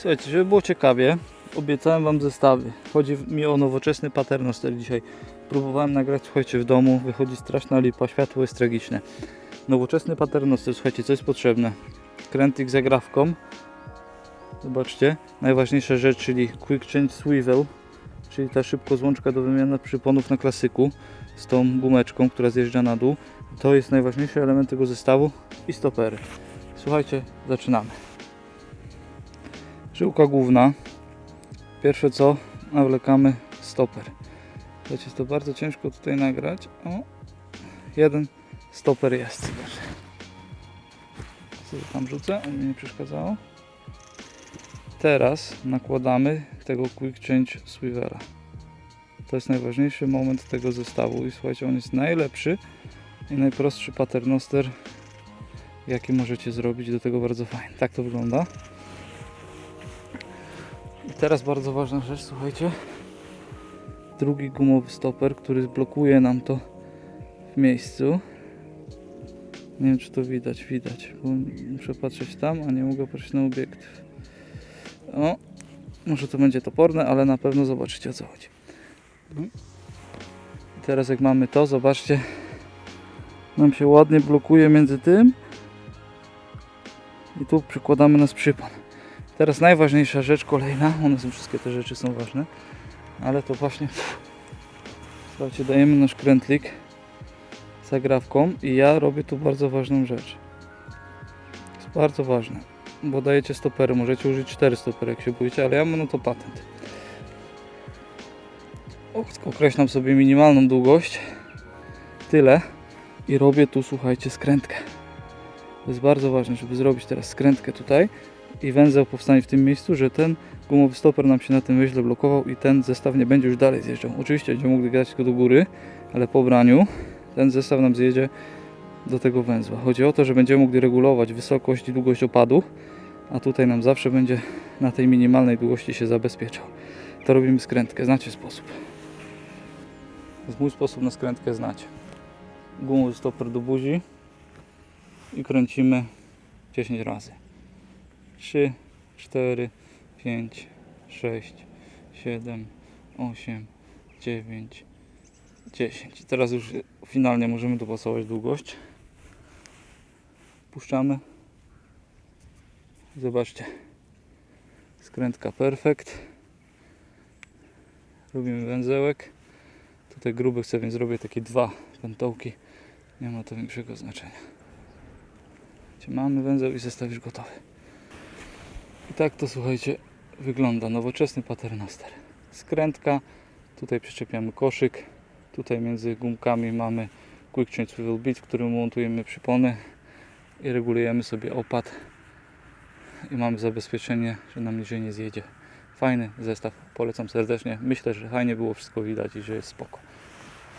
Słuchajcie, żeby było ciekawie, obiecałem Wam zestawy. Chodzi mi o nowoczesny paternoster dzisiaj. Próbowałem nagrać, słuchajcie, w domu, wychodzi straszna lipa, światło jest tragiczne. Nowoczesny paternoster, słuchajcie, co jest potrzebne? Krętlik z agrawką. Zobaczcie, najważniejsza rzecz, czyli Quick Change Swivel, czyli ta szybko złączka do wymiany przyponów na klasyku z tą gumeczką, która zjeżdża na dół. To jest najważniejszy element tego zestawu i stopery. Słuchajcie, zaczynamy. Żyłka główna. Pierwsze co, nawlekamy stoper. Słuchajcie, jest to bardzo ciężko tutaj nagrać. O, jeden stoper jest. Sobie tam rzucę, mi nie przeszkadzało. Teraz nakładamy tego Quick Change Swivela. To jest najważniejszy moment tego zestawu i słuchajcie, on jest najlepszy i najprostszy paternoster jaki możecie zrobić, do tego bardzo fajny. Tak to wygląda. I teraz bardzo ważna rzecz, słuchajcie. Drugi gumowy stoper, który blokuje nam to w miejscu. Nie wiem czy to widać, widać, bo muszę patrzeć tam, a nie mogę patrzeć na obiektyw. O, może to będzie toporne, ale na pewno zobaczycie o co chodzi. I teraz jak mamy to, zobaczcie, nam się ładnie blokuje między tym i tu przykładamy nas przypon. Teraz najważniejsza rzecz kolejna, one są wszystkie te rzeczy są ważne, ale to właśnie słuchajcie, dajemy nasz krętlik z agrawką i ja robię tu bardzo ważną rzecz. Jest bardzo ważne, bo dajecie stopery, możecie użyć 4 stopery jak się boicie, ale ja mam na to patent. Określam sobie minimalną długość, tyle i robię tu słuchajcie skrętkę. To jest bardzo ważne, żeby zrobić teraz skrętkę tutaj i węzeł powstanie w tym miejscu, że ten gumowy stoper nam się na tym węźle blokował i ten zestaw nie będzie już dalej zjeżdżał. Oczywiście będziemy mogli grać tylko do góry, ale po braniu ten zestaw nam zjedzie do tego węzła. Chodzi o to, że będziemy mogli regulować wysokość i długość opadu, a tutaj nam zawsze będzie na tej minimalnej długości się zabezpieczał. To robimy skrętkę, znacie sposób. Jest mój sposób na skrętkę znacie. Gumowy stoper do buzi i kręcimy 10 razy. 3, 4, 5, 6, 7, 8, 9, 10. I teraz już finalnie możemy dopasować długość. Puszczamy. Zobaczcie. Skrętka perfekt. Robimy węzełek. Tutaj gruby chcę, więc zrobię takie dwa pętołki. Nie ma to większego znaczenia. Mamy węzeł i zestaw już gotowy. I tak to słuchajcie wygląda nowoczesny paternoster. Skrętka, tutaj przyczepiamy koszyk, tutaj między gumkami mamy Quick Change Swivel Bit, w którym montujemy przypony i regulujemy sobie opad i mamy zabezpieczenie, że nam niżej nie zjedzie. Fajny zestaw, polecam serdecznie. Myślę, że fajnie było wszystko widać i że jest spoko.